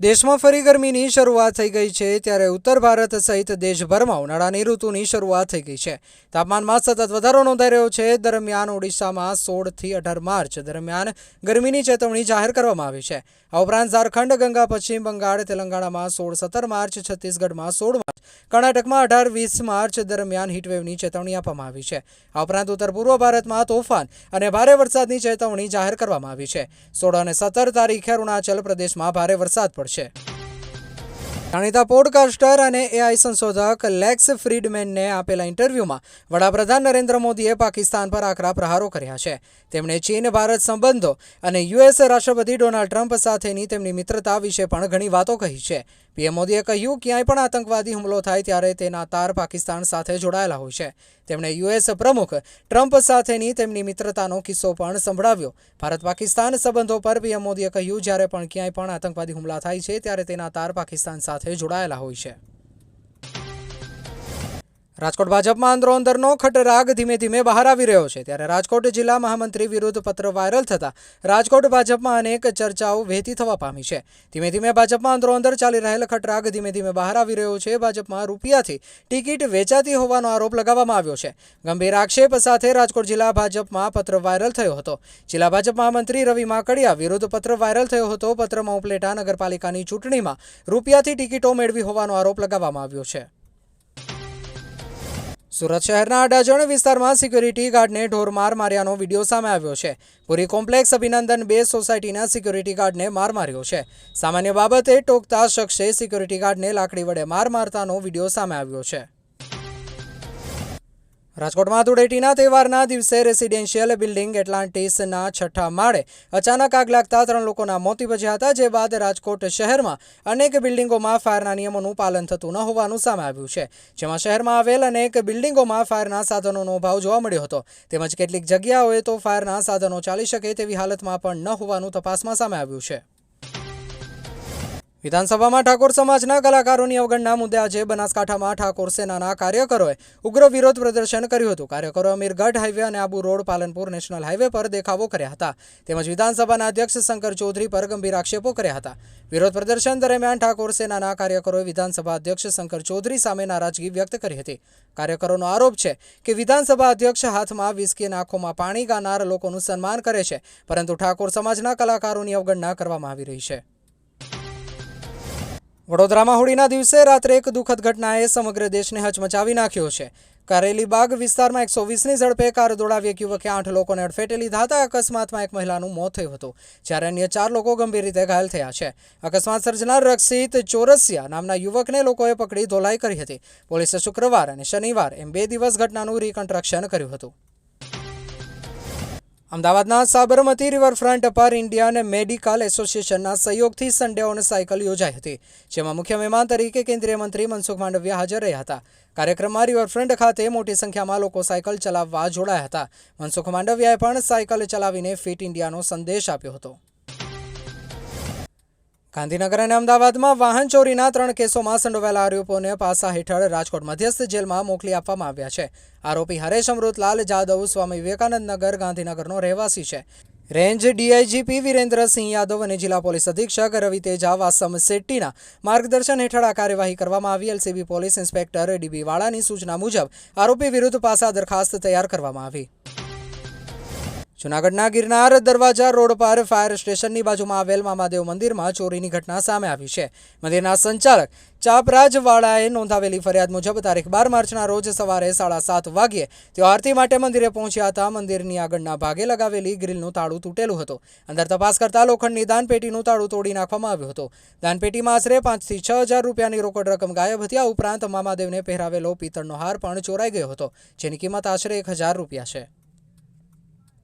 દેશમાં ફરી ગરમીની શરૂઆત થઈ ગઈ છે ત્યારે ઉત્તર ભારત સહિત દેશભરમાં ઉનાળાની ઋતુની શરૂઆત થઈ ગઈ છે. તાપમાનમાં સતત વધારો નોંધાઈ રહ્યો છે. દરમિયાન ઓડિશામાં સોળથી અઢાર માર્ચ દરમિયાન ગરમીની ચેતવણી જાહેર કરવામાં આવી છે. આ ઉપરાંત ઝારખંડ, ગંગા, પશ્ચિમ બંગાળ, તેલંગાણામાં સોળ સત્તર માર્ચ, છત્તીસગઢમાં સોળ કર્ણાટકમાં અઢાર વીસ માર્ચ દરમિયાન હીટવેવની ચેતવણી આપવામાં આવી છે. આ ઉપરાંત ઉત્તર પૂર્વ ભારતમાં તોફાન અને ભારે વરસાદની ચેતવણી જાહેર કરવામાં આવી છે. સોળ અને સત્તર તારીખે અરુણાચલ પ્રદેશમાં ભારે વરસાદ પડશે. જાણીતા પોડકાસ્ટર અને એઆઈ સંશોધક લેક્સ ફ્રીડમેનને આપેલા ઇન્ટરવ્યૂમાં વડાપ્રધાન નરેન્દ્ર મોદીએ પાકિસ્તાન પર આકરા પ્રહારો કર્યા છે. તેમણે ચીન, ભારત સંબંધો અને યુએસ રાષ્ટ્રપતિ ડોનાલ્ડ ટ્રમ્પ સાથેની તેમની મિત્રતા વિશે પણ ઘણી વાતો કહી છે. પીએમ મોદીએ કહ્યું, ક્યાંય પણ આતંકવાદી હુમલો થાય ત્યારે તેના તાર પાકિસ્તાન સાથે જોડાયેલા હોય છે. તેમણે યુએસ પ્રમુખ ટ્રમ્પ સાથેની તેમની મિત્રતાનો કિસ્સો પણ સંભળાવ્યો. ભારત પાકિસ્તાન સંબંધો પર પીએમ મોદીએ કહ્યું, જ્યારે પણ ક્યાંય પણ આતંકવાદી હુમલા થાય છે, ત્યારે તેના તાર પાકિસ્તાન સાથે જોડાયેલા હોય છે. રાજકોટ ભાજપમાં અંદરો અંદરનો ખટરાગ ધીમે ધીમે બહાર આવી રહ્યો છે. ત્યારે રાજકોટ જિલ્લા મહામંત્રી વિરુદ્ધ પત્ર વાયરલ થતા રાજકોટ ભાજપમાં અનેક ચર્ચાઓ વહેતી થવા પામી છે. ધીમે ધીમે ભાજપમાં અંદરો અંદર ચાલી રહેલ ખટરાગ ધીમે ધીમે બહાર આવી રહ્યો છે. ભાજપમાં રૂપિયાથી ટિકિટ વેચાતી હોવાનો આરોપ લગાવવામાં આવ્યો છે. ગંભીર આક્ષેપ સાથે રાજકોટ જિલ્લા ભાજપમાં પત્ર વાયરલ થયો હતો. જિલ્લા ભાજપ મહામંત્રી રવિ માકડિયા વિરુદ્ધ પત્ર વાયરલ થયો હતો. પત્રમાં ઉપલેટા નગરપાલિકાની ચૂંટણીમાં રૂપિયાથી ટિકિટો મેળવી હોવાનો આરોપ લગાવવામાં આવ્યો છે. સુરત શહેરના અડાજણ વિસ્તારમાં સિક્યુરિટી ગાર્ડને ઢોરમાર માર્યાનો વીડિયો સામે આવ્યો છે. પૂરી કોમ્પ્લેક્સ અભિનંદન બે સોસાયટીના સિક્યુરિટી ગાર્ડને માર માર્યો છે. સામાન્ય બાબતે ટોકતા શખ્સે સિક્યુરિટી ગાર્ડને લાકડી વડે માર મારતાનો વીડિયો સામે આવ્યો છે. રાજકોટમાં ધૂળેટીના તહેવારના દિવસે રેસિડેન્શિયલ બિલ્ડિંગ એટલાન્ટિસના છઠ્ઠા માળે અચાનક આગ લાગતા ત્રણ લોકોના મોત ભજ્યા હતા, જે બાદ રાજકોટ શહેરમાં અનેક બિલ્ડિંગોમાં ફાયરના નિયમોનું પાલન થતું ન હોવાનું સામે આવ્યું છે. જેમાં શહેરમાં આવેલ અનેક બિલ્ડિંગોમાં ફાયરના સાધનોનો અભાવ જોવા મળ્યો હતો. તેમજ કેટલીક જગ્યાઓએ તો ફાયરના સાધનો ચાલી શકે તેવી હાલતમાં પણ ન હોવાનું તપાસમાં સામે આવ્યું છે. વિધાનસભામાં ઠાકોર સમાજના કલાકારોની અવગણના મુદ્દે આજે બનાસકાંઠામાં ઠાકોર સેનાના કાર્યકરોએ ઉગ્ર વિરોધ પ્રદર્શન કર્યું હતું. કાર્યકરોએ અમીરગઢ હાઈવે અને Abu road Palanpur national highway પર દેખાવો કર્યા હતા. તેમજ વિધાનસભાના અધ્યક્ષ શંકર ચૌધરી પર ગંભીર આક્ષેપો કર્યા હતા. વિરોધ પ્રદર્શન દરમિયાન ઠાકોર સેનાના કાર્યકરોએ વિધાનસભા અધ્યક્ષ શંકર ચૌધરી સામે નારાજગી વ્યક્ત કરી હતી. કાર્યકરોનો આરોપ છે કે વિધાનસભા અધ્યક્ષ હાથમાં વિસ્કી આંખોમાં પાણી ગાનાર લોકોનું સન્માન કરે છે, પરંતુ ઠાકોર સમાજના કલાકારોની અવગણના કરવામાં આવી રહી છે. વડોદરામાં હોળીના દિવસે રાત્રે એક દુઃખદ ઘટનાએ સમગ્ર દેશને હચમચાવી નાખ્યો છે. કારેલીબાગ વિસ્તારમાં એકસો વીસની ઝડપે કાર દોડાવી એક યુવકે આઠ લોકોને અડફેટે લીધા હતા. અકસ્માતમાં એક મહિલાનું મોત થયું હતું. જ્યારે અન્ય ચાર લોકો ગંભીર રીતે ઘાયલ થયા છે. અકસ્માત સર્જનાર રક્ષિત ચોરસિયા નામના યુવકને લોકોએ પકડી ધોલાઈ કરી હતી. પોલીસે શુક્રવાર અને શનિવાર એમ બે દિવસ ઘટનાનું રિકન્સ્ટ્રક્શન કર્યું હતું. અમદાવાદના સાબરમતી રિવરફ્રન્ટ પર ઇન્ડિયન મેડિકલ એસોસિએશનના સહયોગથી સન્ડે ઓન સાયકલ યોજાઈ હતી, જેમાં મુખ્ય મહેમાન તરીકે કેન્દ્રીય મંત્રી મનસુખ માંડવિયા હાજર રહ્યા હતા. કાર્યક્રમમાં રિવરફ્રન્ટ ખાતે મોટી સંખ્યામાં લોકો સાયકલ ચલાવવા જોડાયા હતા. મનસુખ માંડવિયાએ પણ સાયકલ ચલાવીને ફિટ ઇન્ડિયાનો સંદેશ આપ્યો હતો. ગાંધીનગર અને અમદાવાદમાં વાહન ચોરીના ત્રણ કેસોમાં સંડોવાયેલા આરોપીઓને પાસા હેઠળ રાજકોટ મધ્યસ્થ જેલમાં મોકલી આપવામાં આવ્યા છે. આરોપી હરેશ અમૃતલાલ જાદવ, સ્વામી વિવેકાનંદ નગર ગાંધીનગરનો રહેવાસી છે. રેન્જ ડીઆઈજીપી વિરેન્દ્રસિંહ યાદવ અને જિલ્લા પોલીસ અધિક્ષક રવિ તેજા વાસમ શેટ્ટીના માર્ગદર્શન હેઠળ આ કાર્યવાહી કરવામાં આવી. એલસીબી પોલીસ ઇન્સ્પેક્ટર ડીબી વાળાની સૂચના મુજબ આરોપી વિરુદ્ધ પાસા દરખાસ્ત તૈયાર કરવામાં આવી. જૂનાગઢના ગિરનાર દરવાજા રોડ પર ફાયર સ્ટેશનની બાજુમાં આવેલ મામાદેવ મંદિરમાં ચોરીની ઘટના સામે આવી છે. મંદિરના સંચાલક ચાપરાજવાળાએ નોંધાવેલી ફરિયાદ મુજબ તારીખ બાર માર્ચના રોજ સવારે સાડા સાત વાગ્યે તેઓ આરતી માટે મંદિરે પહોંચ્યા હતા. મંદિરની આગળના ભાગે લગાવેલી ગ્રીલનું તાળું તૂટેલું હતું. અંદર તપાસ કરતા લોખંડની દાનપેટીનું તાળું તોડી નાખવામાં આવ્યું હતું. દાનપેટીમાં આશરે પાંચથી છ હજાર રૂપિયાની રોકડ રકમ ગાયબ હતી. આ ઉપરાંત મામાદેવને પહેરાવેલો પિત્તળનો હાર પણ ચોરાઈ ગયો હતો, જેની કિંમત આશરે એક હજાર રૂપિયા છે.